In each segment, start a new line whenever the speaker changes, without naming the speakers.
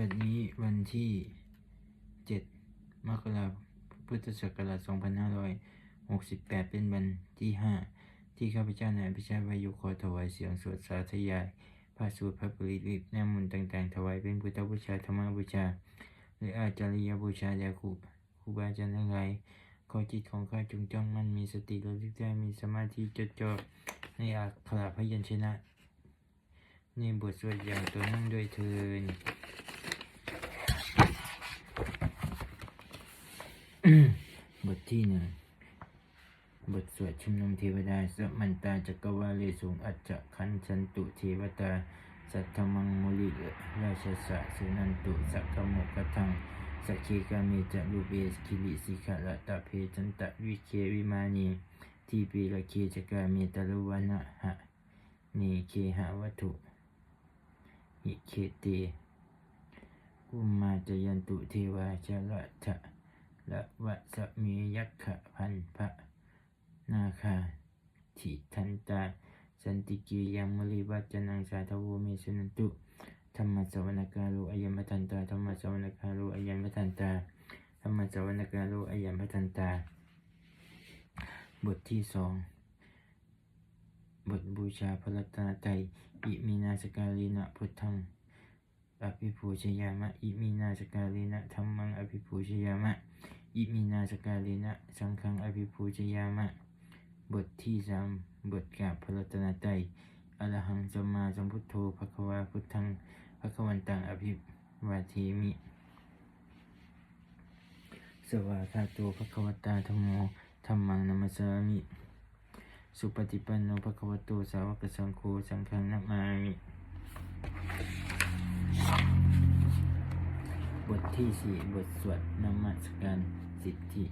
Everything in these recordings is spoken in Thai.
วันนี้วันที่ 7 มกราคม พุทธศักราช 2568 เป็นวันที่ 5 ที่ข้าพเจ้านายพิชายวายุขอถวายเสียงสวดสาธยายพระสูตรพระปริตน้ำมนต่างๆ ถวายเป็นพุทธบูชาธรรมบูชา หรืออาจาริยบูชาแด่ครูครูบาอาจารย์ทั้งหลายขอจิตของข้าจงจ้องมั่นมีสติระลึกได้มีสมาธิจดจ่อในอักขระพยัญชนะ ในบทสวดอย่างตัวนั่งด้วยเทิน บทที่หนึ่งบทสวดชุมนุมเทวดาสัมมันตาจักรวาเลสุงอัจจะขันสันตุเทวตา สัทธมังมุลิราชสะสุนันตุสักกโมกทังสักเคกามิจะลูเบสคิริสิขะละตะเพจันตะวิเควิมานีทีปีละเคจกามิตะลุวนะหะนีเคหะวัตถุหิเคเตอุมมาจยันตุเทวาชละทะ ละวะสมียักขะพันพระนาคาทิทันตา สันติกิยังมลิวัจนังสาทวเมสนันตุธรรมสวนการโลอายมทันตาธรรมสวนการโลอายมทันตาธรรมสวนการโลอายมทันตา บทที่สองบทบูชาพระรัตนตรัยอิมินาสการินะพุทธังอภิภูชยามะ อิมินาสการินะธรรมังอภิภูชยามะ อิมินาสการินะ สังฆังอภิภูชยามะ บทที่สามบทกราบพระรัตนตรัยอรหังสัมมาสัมพุทโธภควาพุทธังภควันตังอภิวาเทมิ สวากขาโตภควตาธรรมโมธรรมังนัมสสามิ สุปฏิปันโนภควโตสาวกสังโฆสังฆังนัมมามิ บทที่สี่บทสวดนมัสการ สิทธิ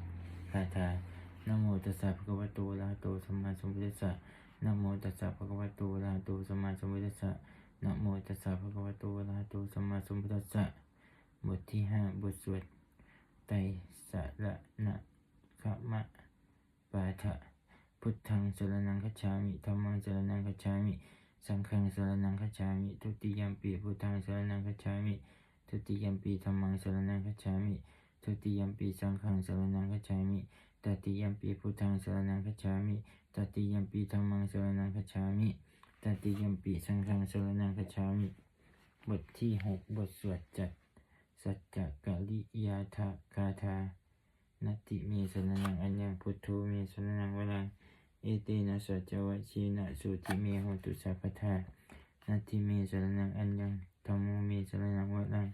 คาถานโมตัสสะภะคะวะโตอะระหะโตสัมมาสัมพุทธัสสะนโมตัสสะภะคะวะโตอะระหะโตสัมมาสัมพุทธัสสะนโมตัสสะภะคะวะโตอะระหะโตสัมมาสัมพุทธัสสะบทที่ห้าบทสวดไตรสระนะขมะปาทะพุทธังสรณังคัจฉามิธัมมังสรณังคัจฉามิสังฆังสรณังคัจฉามิทุติยมปีพุทธังสรณังคัจฉามิทุติยมปีธรรมังสรณังคัจฉามิ ทุติยมปีสังฆังสรณังคัจฉามิตติยมปีพุทธังสรณังคัจฉามิตติยมปีธรรมังสรณังคัจฉามิตติยมปีสังฆังสรณังคัจฉามิบทที่หกบทสวดจัดสัจจกะลิยาทะคาทานัตติเมสรนังอัญญังพุทโธเมสรนังวรังเอเตนะสัจจวัชีนะสุติเมโหตุสัพพทานัตติเมสรนังอัญญังธรรมโมเมสรนังวรัง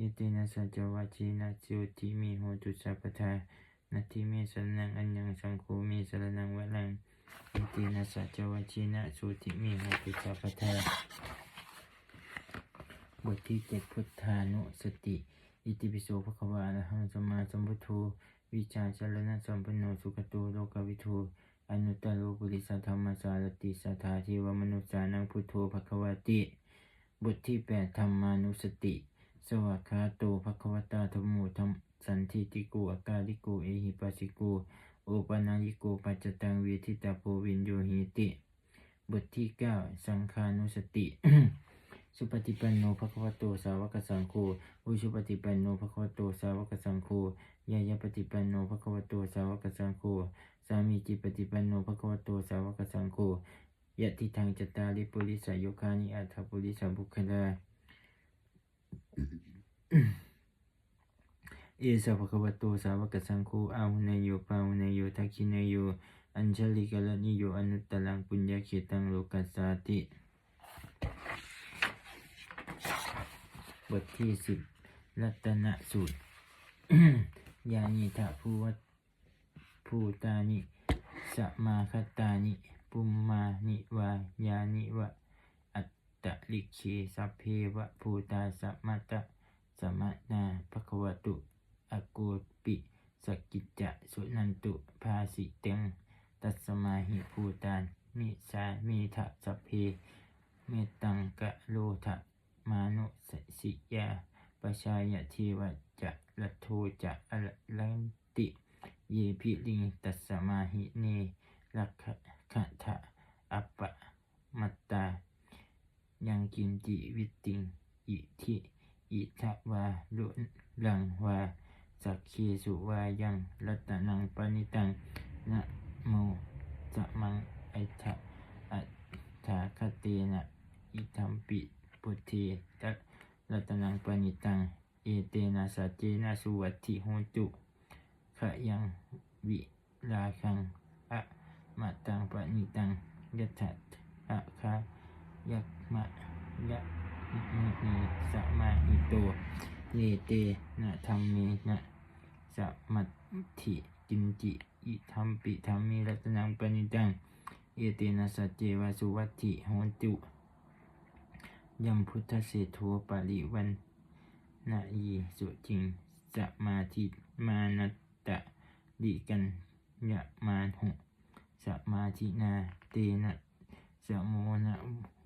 อเตนะสัจจวัชีนะสุติเมโหตุสัพพทานัตติเมสรนังอัญญังสังโฆเมสรนังวรังอเตนะสัจจวัชีนะสุติเมโหตุสัพพทาบทที่เจ็ดพุทธานุสติ อิติปิโสภควาอรหังสมาสัมพุทโธวิชาจรณะสัมปโนสุขโตโลกวิทูอนุตตโรปุริสธรรมสารติสัทธาเทวมนุสานังพุทโธภควาติ บทที่แปดธรรมานุสติ สวากขาโตภควตาธรรมโมธรรมสันทิติโกอากาลิโกเอหิปัสสิโกโอปนายิโกปัจจตังเวทิตาโพวินโยหิติ บทที่เก้าสังขานุสติ สุปฏิปันโนภควโตสาวกสังโฆอุชุปฏิปันโนภควโตสาวกสังโฆยายาปฏิปันโนภควโตสาวกสังโฆสามีจิปฏิปันโนภควโตสาวกสังโฆยะทิทางจตาริปุริสายโยคานิอัตถปุริสัมบุคลา เอสะภะคะวะโตสาวกสังโฆอาหุเนยโยปาหุเนยโยทักขิเนยโยอัญชลิกะละนิโยอนุตตลังปุญญาเขตังโลกัสสาติ บทที่สิบรัตนสูตร ยานิทะภูวัตภูตานิ สมาคตานิ ปุมมานิวายานิวะ ตตลิเคสัพเพวะภูตาสัมมตะสมนาภควตุอโกปิสกิจจะสุนันตุภาสิเตงตัสมาหิภูตานมิสามิทะสัพเพเมตังกะโลทะมานุสสิยาปชายะเทวะจะละโทจะอะละลันติ เยพิลิงตัสมาหิเนลักขะขะทะอัปปะมัตตา ยังกินจิวิติง อิทิอิทะวาลุลังวา สักขีสุวายังรัตนังปณิตังนะโมจะมังไอทะอัฏฐาคเตนะอิทัมปิปุถีตะรัตนังปณิตัง เอเตนะสัจเจนะสุวัติโหตุขะยังวิราคังอะมะตังปณิตังยัตถะอะคายัก มะยะมินีสมาหิโตเนเตนะธรรมเมนะสัมัตถิกินจิอิธรรมปิธรรมีรัตนังปณิตัง เอเตนะสัจเจวสุวัตถิโหตุยมพุทธเศรษโทปริวันนายีสุจิงสมาธิมานัตตะดิกันยะมาหุสมาธินาเตนะสโมนะ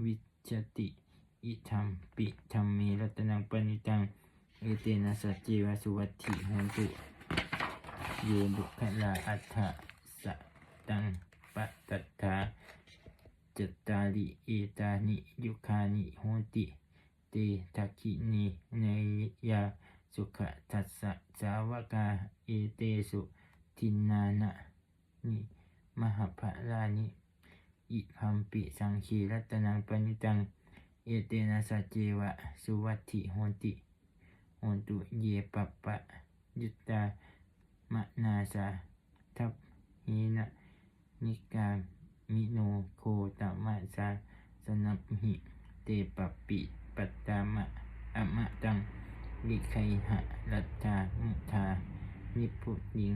วิ จติ อิธรรมปิธรรมีรัตนังปณิตัง เอเตนะสัจเจวสุวัตถิโหตุเยบุคลาอัฏฐสะตังปะตัตถาจตตาริเอตานิยุคานิโหติเตทักขินีเนยาสุขทัสสะสาวกาเอเตสุทินนานะนิมหภารานิ อิพัมปิสังคีรัตนังปณิตัง เอเตนะสัจเจวะ สุวัตถิโหติโหตุเยปะปะ ยุตตามะนาสาทัพหินะนิกามิโนโคตมะสาสนับหิ เตปปิปัตตามะอะมะตังลิไคหะรัตตามุทานิพุยิง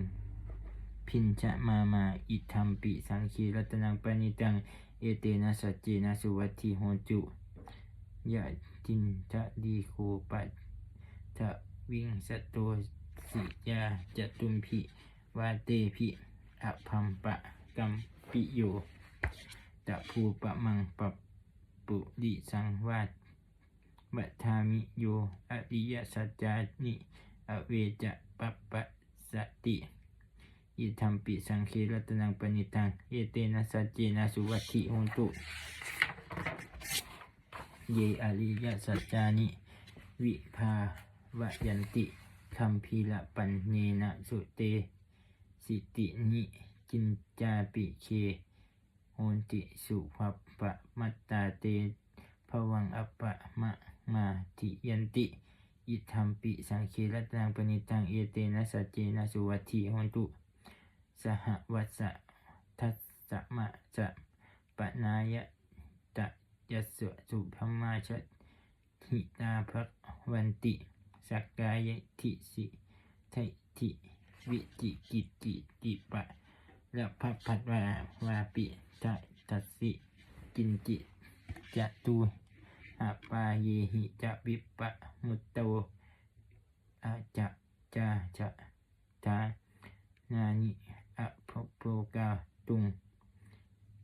พินชะมามา อิทัมปิสังคีรัตนังปณิตัง เอเตนะสัจเจนะสุวัตถิโหตุยะจินทะดีโคปัตทะวิงสตโตสิยาจตุมพิวาเตพิอภัมปะกัมปิโยตะภูปะมังปะปุริสังวาสบัทามิโยอริยสัจจานิ อเวจะปัปปะสติ อิทัมปิสังเครัตนังปณิตัง เอเตนะสัจเจนะสุวัติโหตุ เยอริยสัจจานิ วิภาวยันติคัมพีละปัญเนนะสุเต สิตินิกินจาปิเคโหนติสุภปปะมัตตาเตภวังอปะมะมาทิยันติอิทัมปิสังเครัตนังปณิตัง เอเตนะสัจเจนะสุวัติโหนตุ สหวัสทัสสะมะจะปะนายะตะยัสสะสุพมาชทิตาภวันติสักกายทิสิไททิวิจิกิจิติปะละพัพพัดวาวาปิทะทัสสิกินจิจะตูอาปาเยหิจะวิปะมุตโตอาจะจะจะทานานิ อะภพโปกาตุง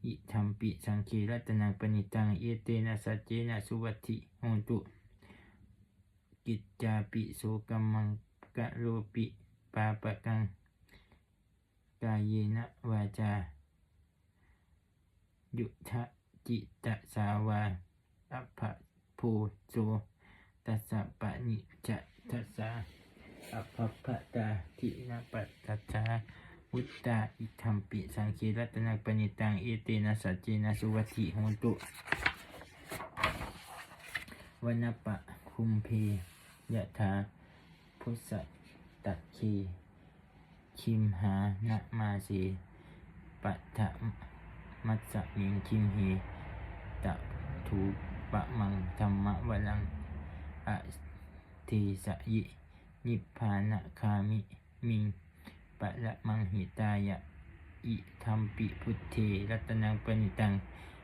อิทัมปิสังคีรัตนังปณิตัง เอเตนะสัจเจนะสุวัติโหตุ กิจจาปิโสกมังกะโลปิปาปะกัง กายเยนะวาจา ยุทธจิตตสาวาอัปปะโพโสตัสสะปะนิจะทัสสะอัปปะตาทินะปัตตัสสะ วุตตาอิทัมปิสังคีรัตนังปณิตังเอเตนะสัจเจนะสุวัติโหตุวันปะคุมเพยะถาพุทธตักคีคิมหานะมาสีปัตถะมัสสะมิงคิมเหตะถูปะมังธรรมะวลังอะทีสะยินิพพานะคามิมิง ปะละมังหิตายะ อิทัมปิพุทเทรัตนังปณิตัง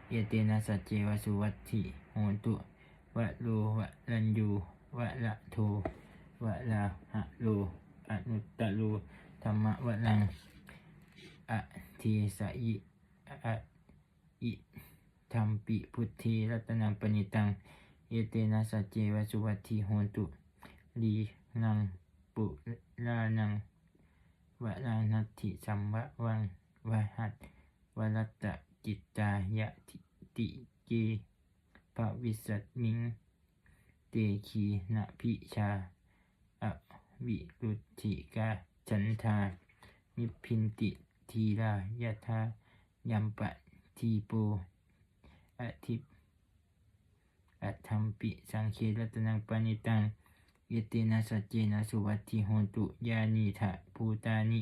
เอเตนะสัจเจวสุวัตถิโหตุ วะโลวะลันยูวะละโทวะลาหะโลอนุตตะโลธรรมะวะลังอะทีสะยิอะอิทัมปิพุทเทรัตนังปณิตัง เอเตนะสัจเจวสุวัตถิโหตุลีนังปุลานัง วลานัตถิสัมวะวังวะหัตวรัตตะจิตตายะทิติเกภวิสัตมิง เตคีนะพิชาอวิรุติกาฉันทา นิพินติทีรายะทายัมปะทีโปอธิอัตถัมปิสังเครัตนังปานิตัง ยเตนะสัจเจนะสุวัตถิโหนตุยานิทะภูตานิ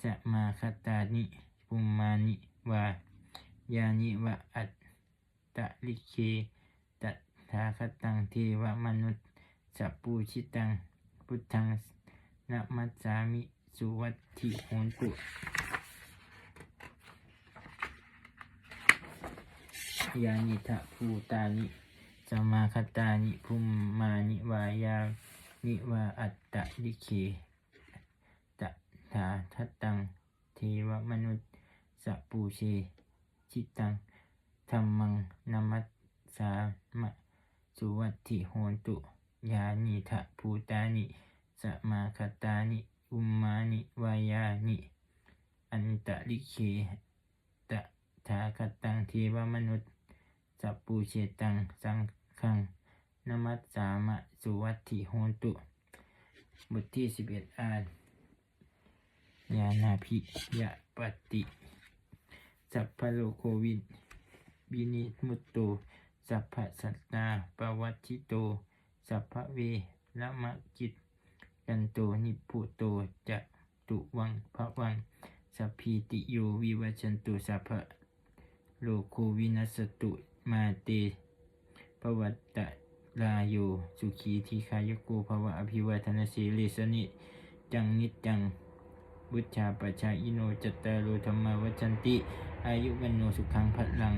สมาคตานิปุมมานิวายานิวะอัตตะลิเคตัตถาคตังเทวมนุษย์สัพปูชิตังพุทธังนะมัสสามิสุวัตถิโหนตุยานิทะภูตานิสมาคตานิภูมมานิวายา นิวาอัตตะลิเคตะถาทัตตัง เทวมนุษย์สปูเช ชิตังธรรมังนามัสสามะสุวัติโหนตุ ยานิทะภูตานิ สมาคตานิ อุมมานิวายานิ อันตะลิเคตะถาคตังเทวมนุษย์สัปูเชตัง สังขัง นามัสสามะสุวัตถิโหนตุบทที่สิบเอ็ดอ่านยานาภิยะปฏิสัพพะโลโควินบินิมุตโตสัพพะสัตตาปวัชชิโต สัพพะเวละมะกิตกันโตนิพุโตจะตุวังพระวังสัพพีติโยวิวัชันตุสัพพะโลโควินัสตุมาเตปวัตตะ ลาอยู่ สุขีทีคายกูภาวะอภิวาทนาสีลิสนิจังนิจังวุชาปชาอิโนจัตตารุธรรมวัชันติ อายุวันโนสุขังพัลัง